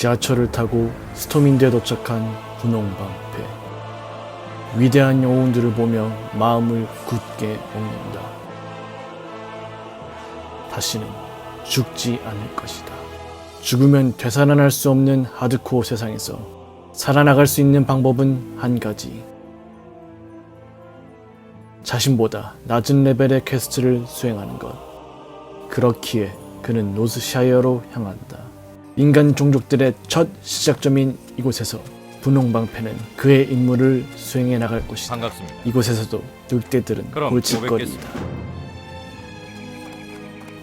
지하철을 타고 스토민드에 도착한 분홍방패. 위대한 영웅들을 보며 마음을 굳게 먹는다. 다시는 죽지 않을 것이다. 죽으면 되살아날 수 없는 하드코어 세상에서 살아나갈 수 있는 방법은 한 가지. 자신보다 낮은 레벨의 퀘스트를 수행하는 것. 그렇기에 그는 노스샤이어로 향한다. 인간 종족들의 첫 시작점인 이곳에서 분홍방패는 그의 임무를 수행해 나갈 것이다. 반갑습니다. 이곳에서도 늑대들은 그럼 골칫거리이다.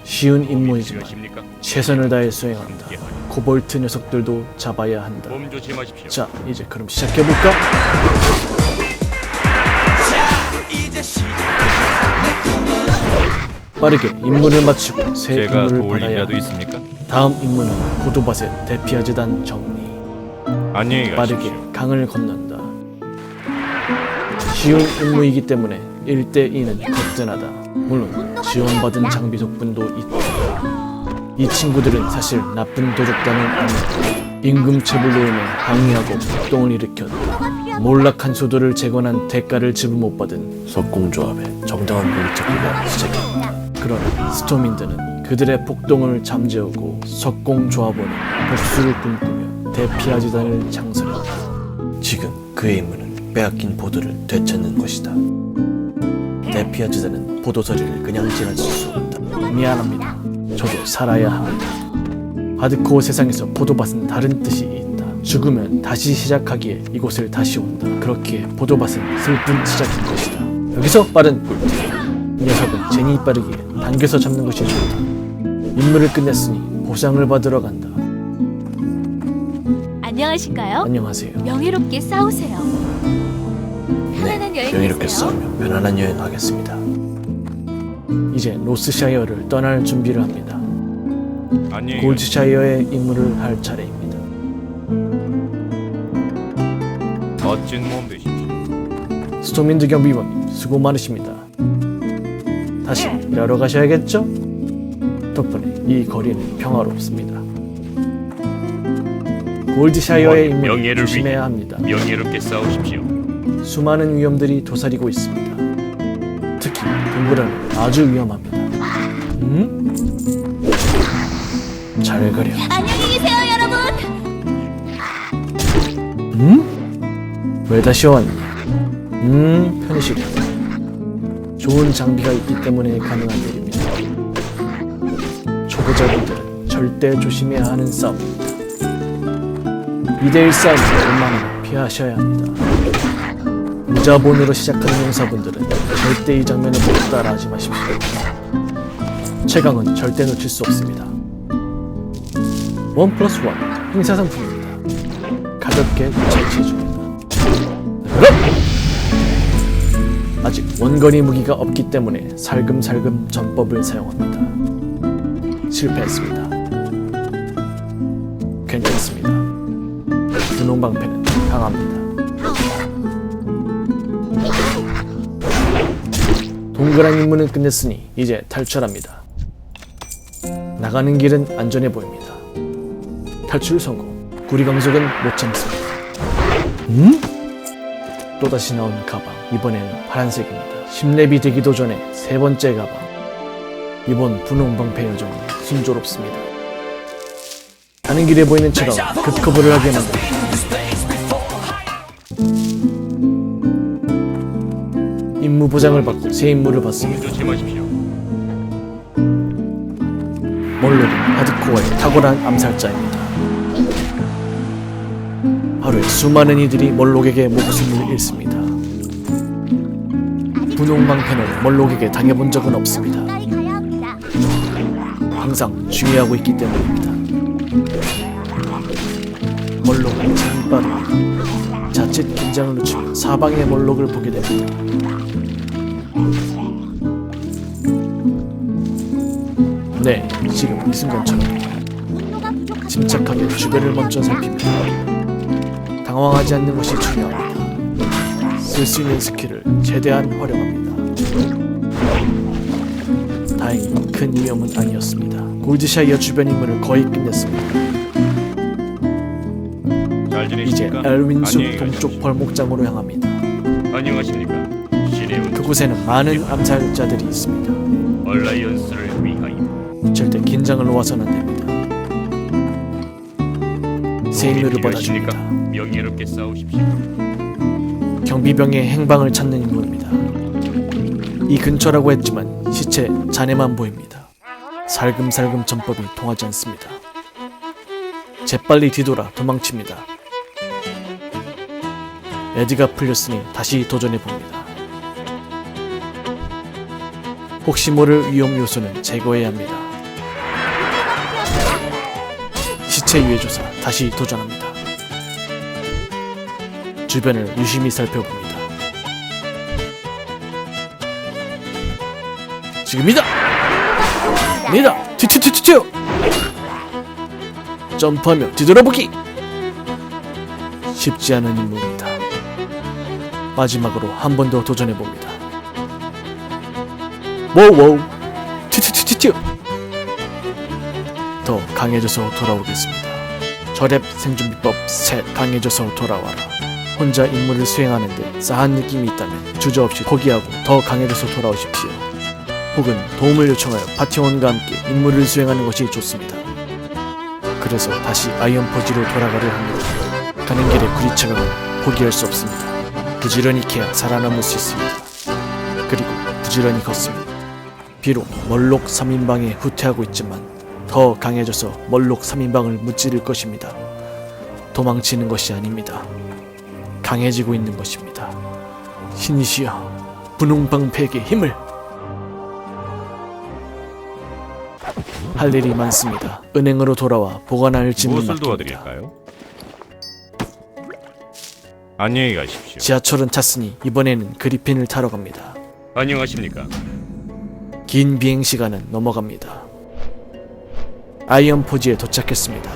쉬운 임무이지만 안녕하십니까? 최선을 다해 수행한다. 코볼트 녀석들도 잡아야 한다. 몸 조심하십시오. 자, 이제 그럼 시작해볼까? 빠르게 임무를 마치고 새 제가 임무를 도울 받아야 일이라도 한다. 있습니까? 다음 임무는 고도밭의 대피아 재단 정리. 안녕히 빠르게 가십시오. 강을 건넌다. 쉬운 임무이기 때문에 1대2는 거뜬하다. 물론 지원받은 장비 덕분도 있다. 이 친구들은 사실 나쁜 도적단은 아니다. 임금 체불로 인해 항의하고 폭동을 일으켰다. 몰락한 소도를 재건한 대가를 지불 못 받은 석공조합의 정당한 권리 찾기가 시작했다. 그러나 스토민드는 그들의 폭동을 잠재우고 석공조합원은 복수를 꿈꾸며 대피아지단을 창설했다. 지금 그의 임무는 빼앗긴 보도를 되찾는 것이다. 대피아지단은 보도서리를 그냥 지나칠 수 없다. 미안합니다. 저도 살아야 합니다. 하드코어 세상에서 포도밭은 다른 뜻이 있다. 죽으면 다시 시작하기에 이곳을 다시 온다. 그렇기에 포도밭은 슬픈 시작인 것이다. 여기서 빠른 꿀팁. 이 녀석은 제니 빠르기에 당겨서 잡는 것이 좋다. 임무를 끝냈으니 보상을 받으러 간다. 안녕하신가요? 안녕하세요. 명예롭게 싸우세요. 편안한 네, 여행 명예롭게 되세요. 싸우며 편안한 여행 하겠습니다. 이제 로스샤이어를 떠날 준비를 합니다. 안녕히. 골드샤이어의 임무를 할 차례입니다. 멋진 몸 되십시오. 스토민드 경비원님 수고 많으십니다. 다시 일하러 가셔야겠죠? 덕분에 이 거리는 평화롭습니다. 골드샤이어의 명예를 조심해야 합니다. 명예롭게 싸우십시오. 수많은 위험들이 도사리고 있습니다. 특히 동굴은 아주 위험합니다. 음? 잘 가려. 안녕히 계세요, 여러분. 음? 왜 다시 왔니? 음, 편의시군. 좋은 장비가 있기 때문에 가능한 일입 초보자분들은 절대 조심해야 하는 싸움입니다. 2대1 싸움은 피하셔야 합니다. 무자본으로 시작하는 용사분들은 절대 이 장면을 보고 따라하지 마십시오. 최강은 절대 놓칠 수 없습니다. 원 플러스 원 행사 상품입니다. 가볍게 채취해줍니다. 아직 원거리 무기가 없기 때문에 살금살금 전법을 사용합니다. 실패했습니다. 괜찮습니다. 분홍 방패는 강합니다. 동그란 임무는 끝냈으니 이제 탈출합니다. 나가는 길은 안전해 보입니다. 탈출 성공. 구리강석은 못 참습니다. 음? 또다시 나온 가방. 이번에는 파란색입니다. 10렙이 되기도 전에 세 번째 가방. 이번 분홍 방패 여정은 순조롭습니다. 가는 길에 보이는 처럼 급커브를 하게 만듭니다. 임무 보장을 받고 새 임무를 몸 받습니다. 몰록은 하드코어의 탁월한 암살자입니다. 하루에 수많은 이들이 몰록에게 목숨을 잃습니다. 분홍방패는 몰록에게 당해본 적은 없습니다. 항상 주의하고 있기 때문입니다. 몰록은 참 빠릅니다. 자칫 긴장을 늦추면 사방의 몰록을 보게 됩니다. 네, 지금 이 순간처럼 침착하게 주변을 먼저 살핍니다. 당황하지 않는 것이 중요합니다. 쓸 수 있는 스킬을 최대한 활용합니다. 다행히 큰 위험은 아니었습니다. 골드샤이어 주변 임무를 거의 끝냈습니다. 잘 이제? 엘윈숲 동쪽. 벌목장으로 향합니다. 안녕하십니까? 그곳에는 많은 암살자들이 있습니다. 얼라이언스를 위하여 절대 긴장을 놓아서는 안 됩니다. 도움이 받아줍니다. 명예롭게 싸우십시오. 경비병의 행방을 찾는 인물입니다. 이 근처라고 했지만 시체 잔해만 보입니다. 살금살금 전법이 통하지 않습니다. 재빨리 뒤돌아 도망칩니다. 에드가 풀렸으니 다시 도전해 봅니다. 혹시 모를 위험 요소는 제거해야 합니다. 시체 유해 조사 다시 도전합니다. 주변을 유심히 살펴봅니다. 지금이다! 니다! 튀튀튀튀튀! 점프하며 뒤돌아보기! 쉽지 않은 임무입니다. 마지막으로 한 번 더 도전해봅니다. 워우워우! 튀튀튀튀튀! 더 강해져서 돌아오겠습니다. 절앱 생존 비법 셋 강해져서 돌아와라. 혼자 임무를 수행하는데 싸한 느낌이 있다면 주저없이 포기하고 더 강해져서 돌아오십시오. 혹은 도움을 요청하여 파티원과 함께 임무를 수행하는 것이 좋습니다. 그래서 다시 아이언 퍼지로 돌아가려 합니다. 가는 길에 구리쳐가면 포기할 수 없습니다. 부지런히 캐야 살아남을 수 있습니다. 그리고 부지런히 걷습니다. 비록 멀록 3인방에 후퇴하고 있지만 더 강해져서 멀록 3인방을 무찌를 것입니다. 도망치는 것이 아닙니다. 강해지고 있는 것입니다. 신이시여, 분홍방패에게 힘을! 할 일이 많습니다. 은행으로 돌아와 보관할 짐을 무엇을 맡깁니다. 도와드릴까요? 안녕히 가십시오. 지하철은 탔으니 이번에는 그리핀을 타러 갑니다. 안녕하십니까? 긴 비행 시간은 넘어갑니다. 아이언 포지에 도착했습니다.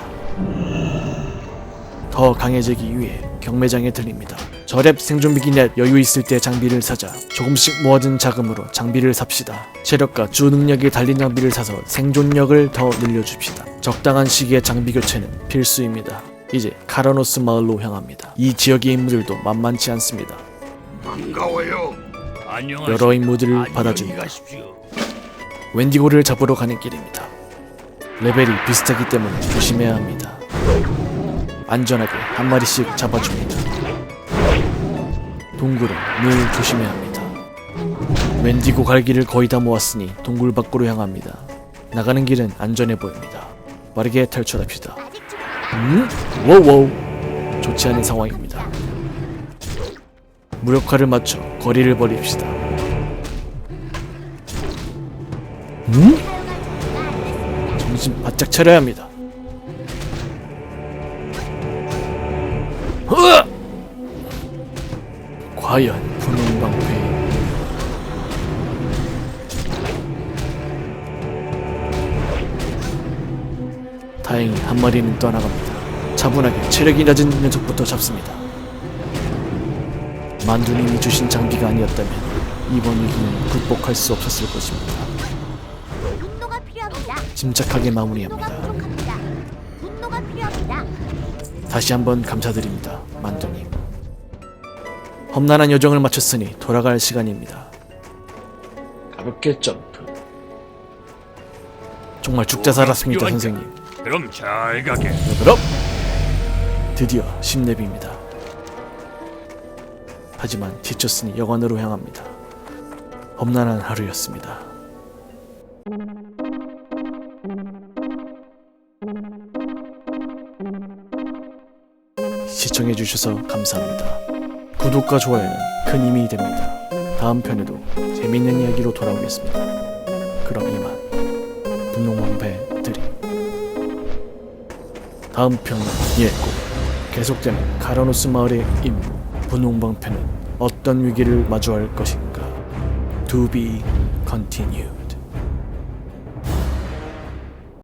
더 강해지기 위해 경매장에 들립니다. 저랩 생존비기 넷 여유 있을 때 장비를 사자. 조금씩 모아둔 자금으로 장비를 삽시다. 체력과 주 능력이 달린 장비를 사서 생존력을 더 늘려줍시다. 적당한 시기에 장비 교체는 필수입니다. 이제 카라노스 마을로 향합니다. 이 지역의 인물들도 만만치 않습니다. 반가워요. 여러 임무들을 받아줍니다. 웬디고를 잡으러 가는 길입니다. 레벨이 비슷하기 때문에 조심해야 합니다. 안전하게 한 마리씩 잡아줍니다. 동굴은 늘 조심해야 합니다. 웬디고 갈 길을 거의 다 모았으니 동굴 밖으로 향합니다. 나가는 길은 안전해 보입니다. 빠르게 탈출합시다. 음? 워워우 좋지 않은 상황입니다. 무력화를 맞춰 거리를 벌입시다. 음? 정신 바짝 차려야 합니다. 과연 분홍방패 다행히 한 마리는 떠나갑니다. 차분하게 체력이 낮은 녀석부터 잡습니다. 만두님이 주신 장비가 아니었다면 이번 위기는 극복할 수 없었을 것입니다. 분노가 필요합니다. 침착하게 마무리합니다. 부족합니다. 분노가 필요합니다. 다시 한번 감사드립니다, 만두님. 험난한 여정을 마쳤으니 돌아갈 시간입니다. 가볍게 점프. 정말 죽자 살았습니다, 선생님. 그럼 잘 가게. 그럼 드디어 10렙입니다. 하지만 지쳤으니 여관으로 향합니다. 험난한 하루였습니다. 시청해주셔서 감사합니다. 구독과 좋아요는 큰 힘이 됩니다. 다음 편에도 재밌는 이야기로 돌아오겠습니다. 그럼 이만 분홍왕배 드림 다음 편은 예고 계속되는 카라노스 마을의 임무 분홍방패는 어떤 위기를 마주할 것인가 To be continue